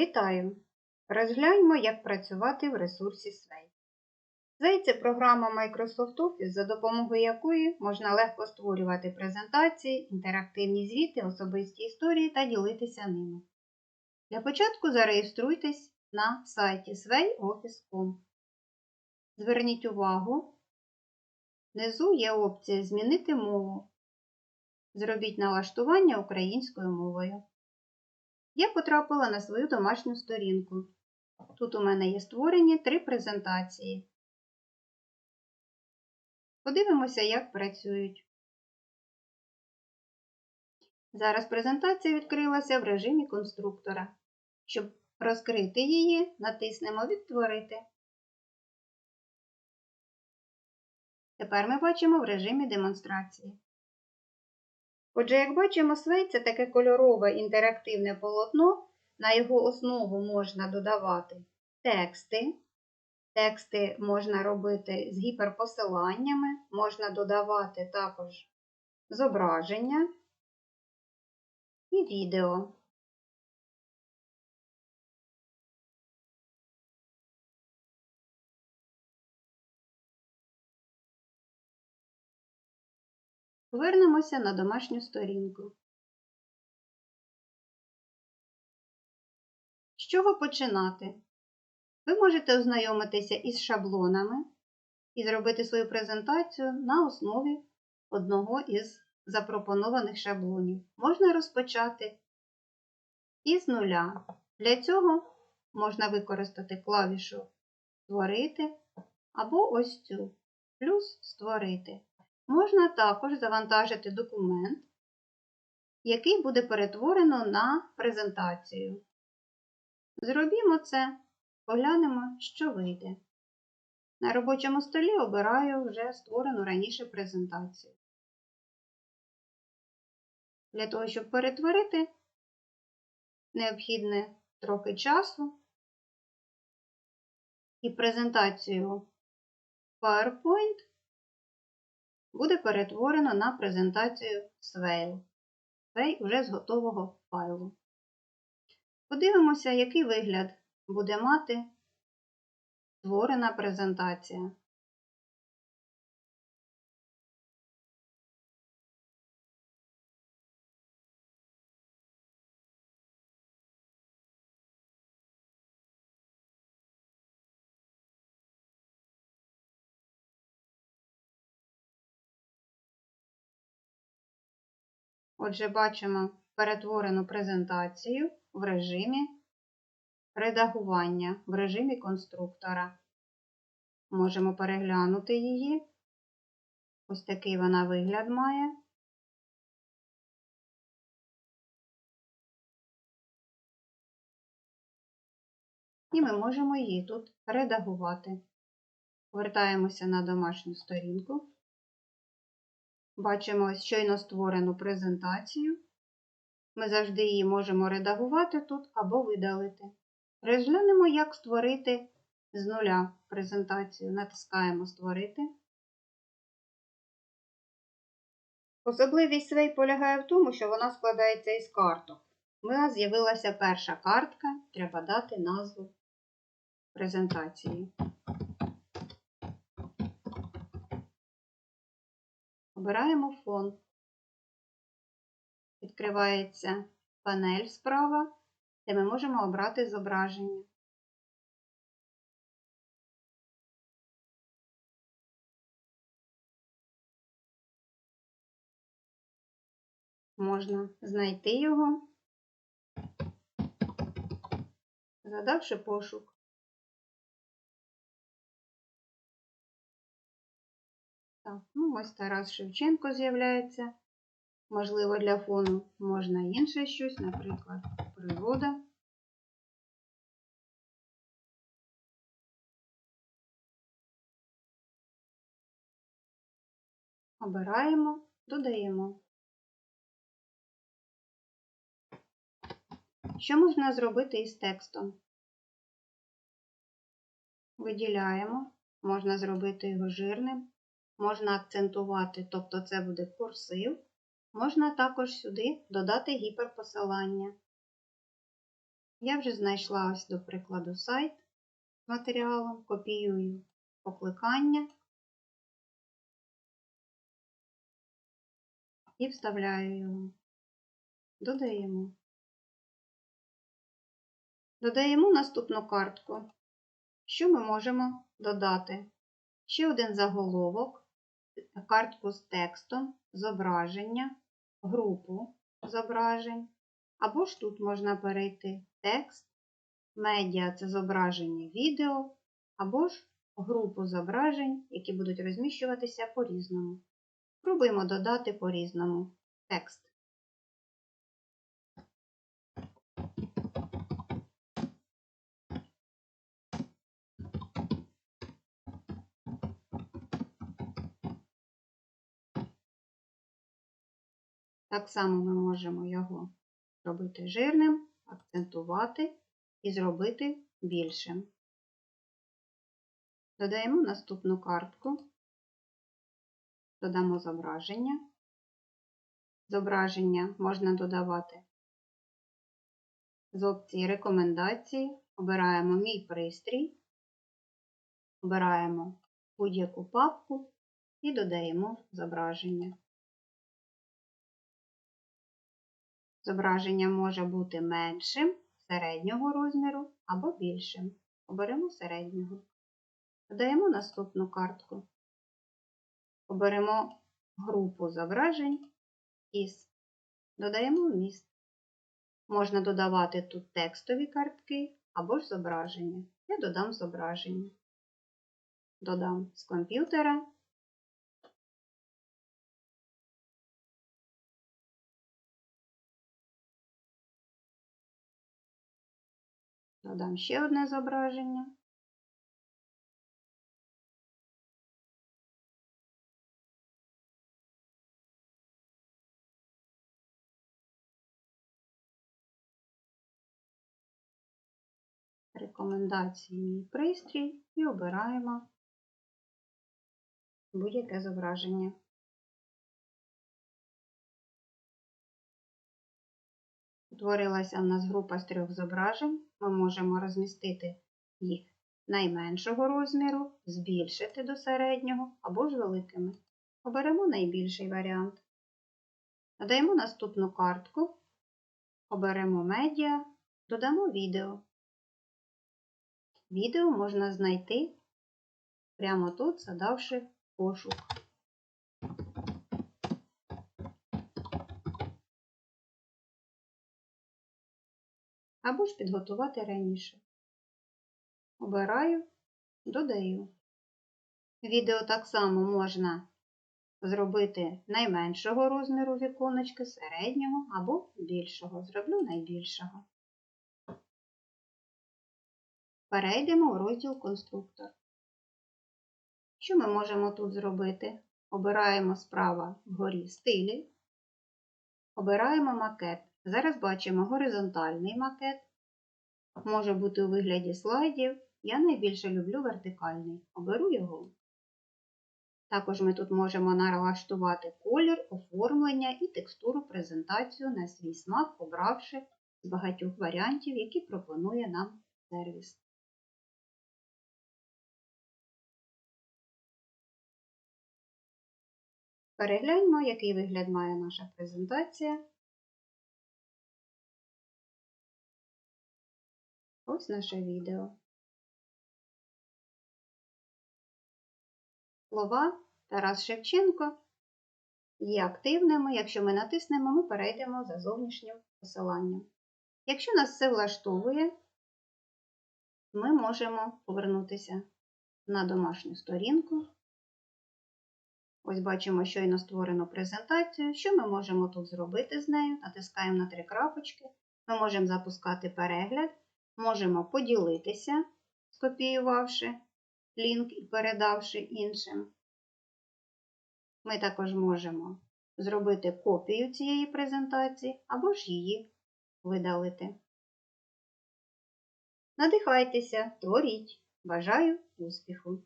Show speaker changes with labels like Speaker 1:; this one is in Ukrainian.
Speaker 1: Вітаю! Розгляньмо, як працювати в ресурсі Sway. Sway – це програма Microsoft Office, за допомогою якої можна легко створювати презентації, інтерактивні звіти, особисті історії та ділитися ними. Для початку зареєструйтесь на сайті swayoffice.com. Зверніть увагу, внизу є опція Змінити мову. Зробіть налаштування українською мовою. Я потрапила на свою домашню сторінку. Тут у мене є створені три презентації. Подивимося, як працюють. Зараз презентація відкрилася в режимі конструктора. Щоб розкрити її, натиснемо Відтворити. Тепер ми бачимо в режимі демонстрації. Отже, як бачимо, свей це таке кольорове інтерактивне полотно, на його основу можна додавати тексти. Тексти можна робити з гіперпосиланнями, можна додавати також зображення і відео. Повернемося на домашню сторінку. З чого починати? Ви можете ознайомитися із шаблонами і зробити свою презентацію на основі одного із запропонованих шаблонів. Можна розпочати із нуля. Для цього можна використати клавішу Створити або ось цю плюс Створити. Можна також завантажити документ, який буде перетворено на презентацію. Зробімо це, поглянемо, що вийде. На робочому столі обираю вже створену раніше презентацію. Для того, щоб перетворити, необхідне трохи часу і презентацію PowerPoint буде перетворено на презентацію Swale. Цей уже з готового файлу. Подивимося, який вигляд буде мати створена презентація. Отже, бачимо перетворену презентацію в режимі редагування, в режимі конструктора. Можемо переглянути її. Ось такий вона вигляд має. І ми можемо її тут редагувати. Повертаємося на домашню сторінку. Бачимо щойно створену презентацію. Ми завжди її можемо редагувати тут або видалити. Розглянемо, як створити з нуля презентацію. Натискаємо Створити. Особливість свей полягає в тому, що вона складається із карток. У нас з'явилася перша картка, треба дати назву презентації. Обираємо фон. Відкривається панель справа, де ми можемо обрати зображення. Можна знайти його, задавши пошук. Так, ну ось Тарас Шевченко з'являється. Можливо, для фону можна інше щось, наприклад, природа. Обираємо, додаємо. Що можна зробити із текстом? Виділяємо, можна зробити його жирним, можна акцентувати, тобто це буде курсив. Можна також сюди додати гіперпосилання. Я вже знайшла ось до прикладу сайт з матеріалом, копіюю покликання і вставляю його. Додаємо. Додаємо наступну картку. Що ми можемо додати? Ще один заголовок, картку з текстом, зображення, групу зображень. Або ж тут можна перейти текст, медіа це зображення відео, або ж групу зображень, які будуть розміщуватися по-різному. Пробуємо додати по-різному текст. Так само ми можемо його зробити жирним, акцентувати і зробити більшим. Додаємо наступну картку, додамо зображення. Зображення можна додавати з опції рекомендації, обираємо Мій пристрій, обираємо будь-яку папку і додаємо зображення. Зображення може бути меншим, середнього розміру або більшим. Оберемо середнього. Додаємо наступну картку. Оберемо групу зображень із. Додаємо вміст. Можна додавати тут текстові картки або ж зображення. Я додам зображення. Додам з комп'ютера Додам ще одне зображення. Рекомендації мій пристрій і обираємо будь-яке зображення. Утворилася в нас група з трьох зображень. Ми можемо розмістити їх найменшого розміру, збільшити до середнього або ж великими. Оберемо найбільший варіант. Надаємо наступну картку, оберемо медіа, додамо відео. Відео можна знайти прямо тут, задавши пошук. Або ж підготувати раніше. Обираю, додаю. Відео так само можна зробити найменшого розміру віконечки, середнього або більшого. Зроблю найбільшого. Перейдемо у розділ конструктор. Що ми можемо тут зробити? Обираємо справа вгорі стилі, обираємо макет. Зараз бачимо горизонтальний макет. Може бути у вигляді слайдів. Я найбільше люблю вертикальний. Оберу його. Також ми тут можемо налаштувати колір, оформлення і текстуру презентацію на свій смак, обравши з багатьох варіантів, які пропонує нам сервіс. Перегляньмо, який вигляд має наша презентація. Ось наше відео. Слова Тарас Шевченко є активними. Якщо ми натиснемо, ми перейдемо за зовнішнім посиланням. Якщо нас все влаштовує, ми можемо повернутися на домашню сторінку. Ось бачимо щойно створену презентацію. Що ми можемо тут зробити з нею? Натискаємо на три крапочки. Ми можемо запускати перегляд. Можемо поділитися, скопіювавши лінк і передавши іншим. Ми також можемо зробити копію цієї презентації або ж її видалити. Надихайтеся, творіть! Бажаю успіху!